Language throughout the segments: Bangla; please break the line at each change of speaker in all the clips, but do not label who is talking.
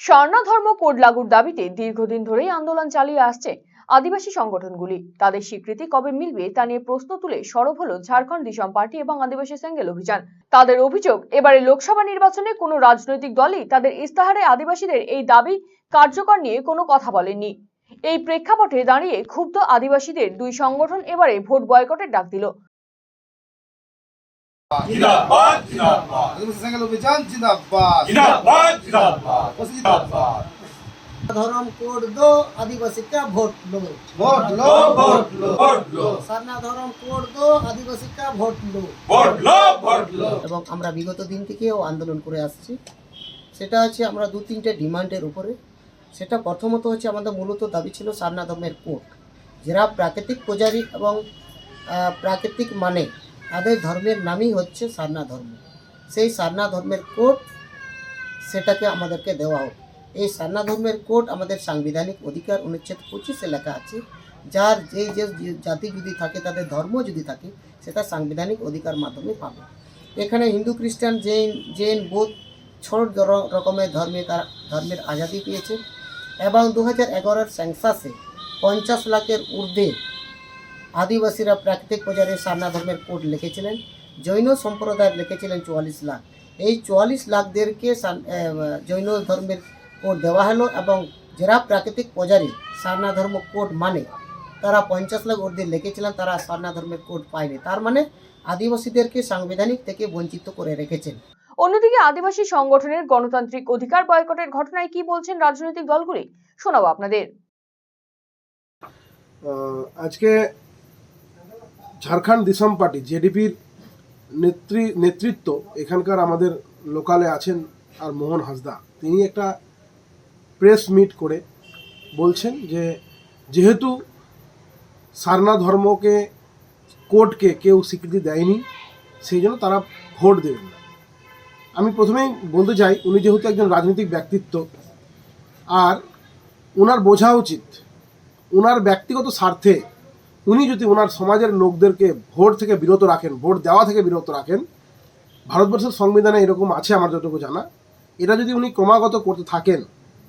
স্বর্ণা ধর্ম কোড লাগুর দাবিতে দীর্ঘদিন ধরেই আন্দোলন চালিয়ে আসছে আদিবাসী সংগঠনগুলি। তাদের স্বীকৃতি কবে মিলবে তা নিয়ে প্রশ্ন তুলে সরব হলো ঝাড়খণ্ড দিশম পার্টি এবং আদিবাসী সেঙ্গেল অভিযান। তাদের অভিযোগ, এবারে লোকসভা নির্বাচনে কোনো রাজনৈতিক দলই তাদের ইস্তাহারে আদিবাসীদের এই দাবি কার্যকর নিয়ে কোনো কথা বলেননি। এই প্রেক্ষাপটে দাঁড়িয়ে ক্ষুব্ধ আদিবাসীদের দুই সংগঠন এবারে ভোট বয়কটের ডাক দিল।
ভোট
সারনা দো ভোট
এবং আমরা বিগত দিন থেকেও আন্দোলন করে আসছি। সেটা হচ্ছে আমরা দু তিনটে ডিমান্ডের উপরে। সেটা প্রথমত হচ্ছে আমাদের মূলত দাবি ছিল সারনা ধর্মের কোর্ট যারা প্রাকৃতিক পূজারী এবং প্রাকৃতিক মানে তাদের ধর্মের নামই হচ্ছে সারনা ধর্ম। সেই সারনা ধর্মের কোর্ট সেটাকে আমাদেরকে দেওয়া হোক। এই সারনা ধর্মের কোর্ট আমাদের সাংবিধানিক অধিকার অনুচ্ছেদ পঁচিশে লেখা আছে, যার যে যে জাতি যদি থাকে, তাদের ধর্ম যদি থাকে, সেটা সাংবিধানিক অধিকার মাধ্যমে পাবে। এখানে হিন্দু, খ্রিস্টান, জৈন জৈন, বৌদ্ধ, ছোট রকমের ধর্মে তার ধর্মের আজাদি পেয়েছে। এবং দু হাজার এগারোর সেন্সাসে পঞ্চাশ লাখের ঊর্ধ্বে আদিবাসীরা প্রাকৃতিক পূজারে সারনা ধর্মের কোড লিখেছিলেন জৈন সম্প্রদায় লিখেছিলেন চুয়াল্লিশ লাখ। এই চুয়াল্লিশ লাখদেরকে সান- জৈন ধর্মের কোড দেওয়া হলো এবং যারা প্রাকৃতিক পূজারী সারনা ধর্ম কোড মানে তারা পঞ্চাশ লাখ ঊর্ধ্বে লিখেছিলেন তারা সারনা ধর্মের কোড পায়নি। তার মানে আদিবাসীদেরকে সাংবিধানিক থেকে বঞ্চিত করে রেখেছেন।
অন্যদিকে আদিবাসী সংগঠনের গণতান্ত্রিক অধিকার বয়কটের ঘটনায় কি বলছেন রাজনৈতিক দলগুলি? শোনাবো আপনাদের।
আজকে ঝাড়খণ্ড দিসম পার্টি জেডিপির নেত্রী, নেতৃত্ব এখানকার আমাদের লোকালে আছেন আর মোহন হাসদা। তিনি একটা প্রেস মিট করে বলছেন যে, যেহেতু সারনা ধর্মকে, কোর্টকে কেউ স্বীকৃতি দেয়নি, সেই জন্য তারা ভোট দেবেন না। আমি প্রথমেই বলতে চাই, উনি যেহেতু একজন রাজনৈতিক ব্যক্তিত্ব, আর ওনার বোঝা উচিত ওনার ব্যক্তিগত স্বার্থে উনি যদি ওনার সমাজের লোকদেরকে ভোট থেকে বিরত রাখেন, ভোট দেওয়া থেকে বিরত রাখেন, ভারতবর্ষের সংবিধানে এরকম আছে আমার যতটুকু জানা। এটা যদি উনি ক্রমাগত করতে থাকেন,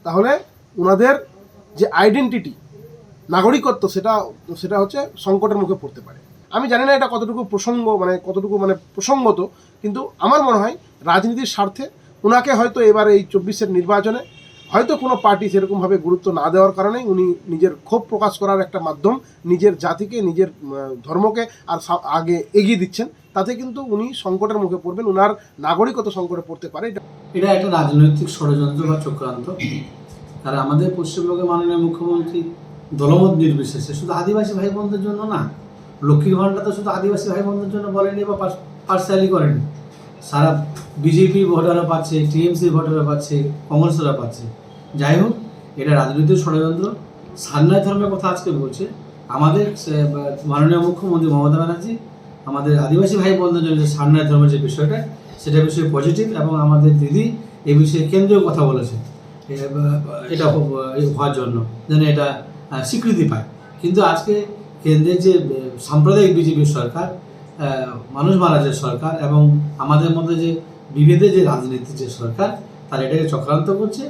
তাহলে ওনাদের যে আইডেন্টিটি নাগরিকত্ব, সেটা সেটা হচ্ছে সংকটের মুখে পড়তে পারে। আমি জানি না এটা কতটুকু প্রসঙ্গ মানে কতটুকু মানে প্রসঙ্গত, কিন্তু আমার মনে হয় রাজনীতির স্বার্থে ওনাকে হয়তো এবার এই চব্বিশের নির্বাচনে হয়তো কোনো পার্টি সেরকমভাবে গুরুত্ব না দেওয়ার কারণেই উনি নিজের ক্ষোভ প্রকাশ করার একটা মাধ্যম নিজের জাতিকে, নিজের ধর্মকে আর আগে এগিয়ে দিচ্ছেন। তাতে কিন্তু উনি সংকটের মুখে পড়বেন, উনার নাগরিকতা সংকটে পড়তে পারে। এটা
এটা একটা রাজনৈতিক ষড়যন্ত্র বা চক্রান্ত। আর আমাদের পশ্চিমবঙ্গের মাননীয় মুখ্যমন্ত্রী দলমত নির্বিশেষে শুধু আদিবাসী ভাই বোনদের জন্য না, লক্ষ্মীর ভাণ্ডার তো শুধু আদিবাসী ভাই বোনদের জন্য বলেনি বা পার্সালি করেনি। সারা বিজেপি ভোটাররা পাচ্ছে, টিএমসি ভোটাররা পাচ্ছে কংগ্রেসরা পাচ্ছে। যাই হোক, এটা রাজনৈতিক ষড়যন্ত্র। সান্নায় ধর্মের কথা আজকে বলছে। আমাদের মাননীয় মুখ্যমন্ত্রী মমতা ব্যানার্জি, আমাদের আদিবাসী ভাই বোনদের জন্য যে সান্নায় ধর্মের যে বিষয়টা, সেটা বিষয়ে পজিটিভ এবং আমাদের দিদি এই বিষয়ে কেন্দ্রীয় কথা বলেছে। এটা হওয়ার জন্য, যেন এটা স্বীকৃতি পায়। কিন্তু আজকে কেন্দ্রের যে সাম্প্রদায়িক বিজেপির সরকার মানুষ মারা যে সরকার এবং আমাদের মধ্যে যে বিভেদে যে রাজনীতি যে সরকার, তারা এটাকে চক্রান্ত করছে।